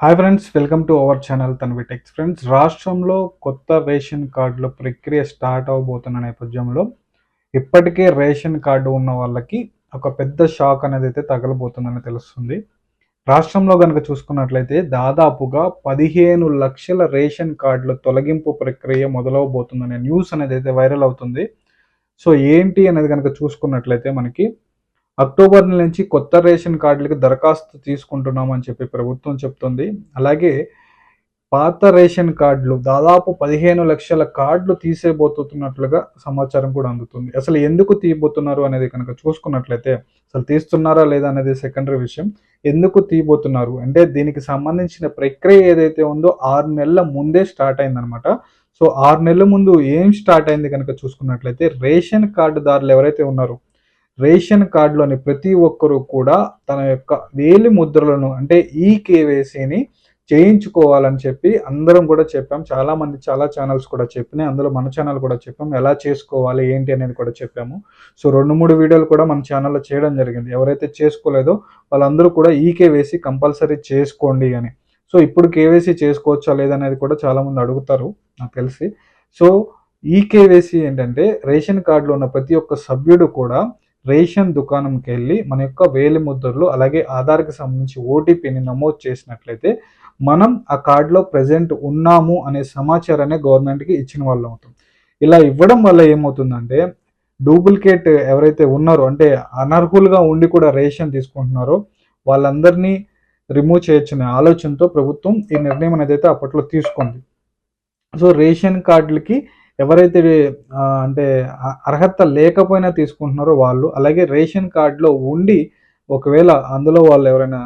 Hi friends welcome to our channel Tanvi techs friends రాష్ట్రంలో కొత్త ration కార్డుల ప్రక్రియ స్టార్ట్ అవబోతున్న నేపథ్యంలో ఇప్పటికే రేషన్ కార్డు ఉన్న వాళ్ళకి ఒక పెద్ద షాక్ అనేది అయితే తగలబోతుందని తెలుస్తుంది. రాష్ట్రంలో కనుక చూసుకున్నట్లయితే దాదాపుగా పదిహేను లక్షల రేషన్ కార్డుల తొలగింపు ప్రక్రియ మొదలవబోతుందనే న్యూస్ అనేది అయితే వైరల్ అవుతుంది. సో ఏంటి అనేది కనుక చూసుకున్నట్లయితే మనకి అక్టోబర్ నుంచి కొత్త రేషన్ కార్డులకి దరఖాస్తు తీసుకుంటున్నామని చెప్పి ప్రభుత్వం చెప్తుంది. అలాగే పాత రేషన్ కార్డులు దాదాపు పదిహేను లక్షల కార్డులు తీసేబోతున్నట్లుగా సమాచారం కూడా అందుతుంది. అసలు ఎందుకు తీయబోతున్నారు అనేది కనుక చూసుకున్నట్లయితే అసలు తీస్తున్నారా లేదా అనేది సెకండరీ విషయం. ఎందుకు తీయబోతున్నారు? అంటే దీనికి సంబంధించిన ప్రక్రియ ఏదైతే ఉందో ఆరు నెలల ముందే స్టార్ట్ అయిందనమాట సో ఆరు నెలల ముందు ఏం స్టార్ట్ అయింది కనుక చూసుకున్నట్లయితే రేషన్ కార్డుదారులు ఎవరైతే ఉన్నారో రేషన్ కార్డులోని ప్రతి ఒక్కరూ కూడా తన యొక్క వేలి ముద్రలను అంటే ఈ కేవైసీని చేయించుకోవాలని చెప్పి అందరం కూడా చెప్పాం. చాలా మంది చాలా ఛానల్స్ కూడా చెప్పినాయి. అందులో మన ఛానల్ కూడా చెప్పాం. ఎలా చేసుకోవాలి ఏంటి అనేది కూడా చెప్పాము. సో రెండు మూడు వీడియోలు కూడా మన ఛానల్లో చేయడం జరిగింది. ఎవరైతే చేసుకోలేదో వాళ్ళందరూ కూడా ఈ కేవైసీ కంపల్సరీ చేసుకోండి అని. సో ఇప్పుడు కేవైసీ చేసుకోవచ్చా లేదనేది కూడా చాలామంది అడుగుతారు నాకు తెలిసి. సో ఈ కేవైసీ ఏంటంటే రేషన్ కార్డులో ఉన్న ప్రతి ఒక్క సభ్యుడు కూడా రేషన్ దుకాణంకి వెళ్ళి మన యొక్క వేలి ముద్రలు అలాగే ఆధార్కి సంబంధించి ఓటీపీని నమోదు చేసినట్లయితే మనం ఆ కార్డులో ప్రజెంట్ ఉన్నాము అనే సమాచారాన్ని గవర్నమెంట్కి ఇచ్చిన వాళ్ళు అవుతాం. ఇలా ఇవ్వడం వల్ల ఏమవుతుందంటే డూప్లికేట్ ఎవరైతే ఉన్నారో అంటే అనర్హులుగా ఉండి కూడా రేషన్ తీసుకుంటున్నారో వాళ్ళందరినీ రిమూవ్ చేయొచ్చనే ఆలోచనతో ప్రభుత్వం ఈ నిర్ణయం అనేది అయితే అప్పట్లో తీసుకుంది. సో రేషన్ కార్డులకి ఎవరైతే అంటే అర్హత లేకపోయినా తీసుకుంటున్నారో వాళ్ళు అలాగే రేషన్ కార్డులో ఉండి ఒకవేళ అందులో వాళ్ళు ఎవరైనా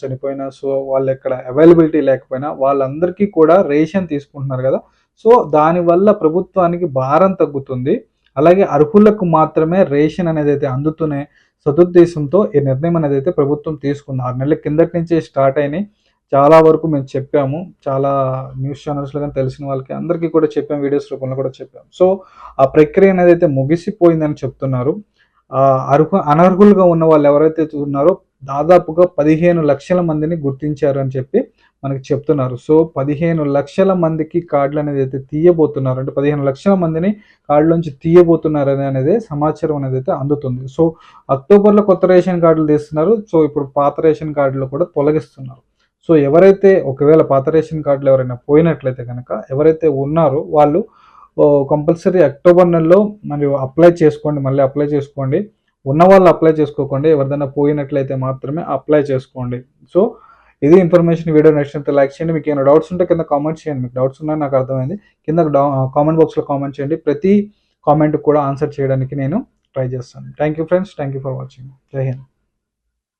చనిపోయినా సో వాళ్ళు ఎక్కడ అవైలబిలిటీ లేకపోయినా వాళ్ళందరికీ కూడా రేషన్ తీసుకుంటున్నారు కదా. సో దానివల్ల ప్రభుత్వానికి భారం తగ్గుతుంది. అలాగే అర్హులకు మాత్రమే రేషన్ అనేది అయితే అందుతూనే సదుద్దేశంతో ఈ నిర్ణయం అనేది అయితే ప్రభుత్వం తీసుకుంది. ఆరు నెలల కిందటి నుంచి స్టార్ట్ అయినాయి. చాలా వరకు మేము చెప్పాము. చాలా న్యూస్ ఛానల్స్లో కానీ తెలిసిన వాళ్ళకి అందరికీ కూడా చెప్పాము. వీడియోస్ రూపంలో కూడా చెప్పాము. సో ఆ ప్రక్రియ అనేది అయితే ముగిసిపోయిందని చెప్తున్నారు. అర్హు అనర్హులుగా ఉన్న వాళ్ళు ఎవరైతే ఉన్నారో దాదాపుగా పదిహేను లక్షల మందిని గుర్తించారు అని చెప్పి మనకి చెప్తున్నారు. సో పదిహేను లక్షల మందికి కార్డులు అనేది అయితే తీయబోతున్నారు. అంటే పదిహేను లక్షల మందిని కార్డులోంచి తీయబోతున్నారు అనేది సమాచారం అనేది అయితే అందుతుంది. సో అక్టోబర్లో కొత్త రేషన్ కార్డులు తీస్తున్నారు. సో ఇప్పుడు పాత రేషన్ కార్డులు కూడా తొలగిస్తున్నారు. సో ఎవరైతే ఒకవేళ పాత రేషన్ కార్డులు ఎవరైనా పోయినట్లయితే కనుక ఎవరైతే ఉన్నారో వాళ్ళు కంపల్సరీ అక్టోబర్ నెలలో మరి అప్లై చేసుకోండి మళ్ళీ అప్లై చేసుకోండి. ఉన్న వాళ్ళు అప్లై చేసుకోకండి ఎవరిదైనా పోయినట్లయితే మాత్రమే అప్లై చేసుకోండి. సో ఇది ఇన్ఫర్మేషన్ వీడియో నచ్చినంత లైక్ చేయండి. మీకు ఏమైనా డౌట్స్ ఉంటే కింద కామెంట్ చేయండి. మీకు డౌట్స్ ఉన్నాయి నాకు అర్థమైంది. కింద కామెంట్ బాక్స్లో కామెంట్ చేయండి. ప్రతి కామెంట్ కూడా ఆన్సర్ చేయడానికి నేను ట్రై చేస్తాను. Thank you friends thank you for watching జై హింద్